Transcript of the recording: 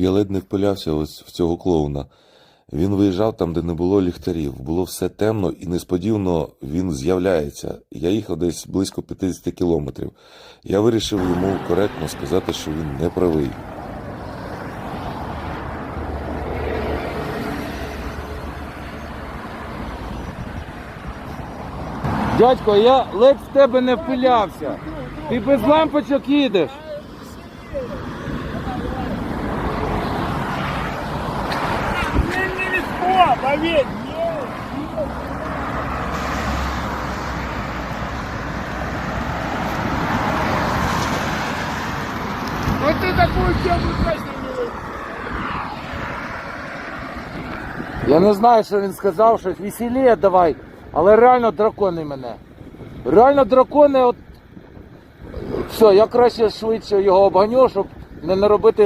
Я ледь не впилявся ось в цього клоуна. Він виїжджав там, де не було ліхтарів. Було все темно і несподівано він з'являється. Я їхав десь близько 50 кілометрів. Я вирішив йому коректно сказати, що він не правий. Дядько, я ледь в тебе не впилявся. Ти без лампочок їдеш. Поверь. Вот ты такую тему. Я не знаю, що він сказав, щось веселіє давай. Але реально дракони мене. Реально дракони, от. Все, я краще швидше його обганю, щоб не наробити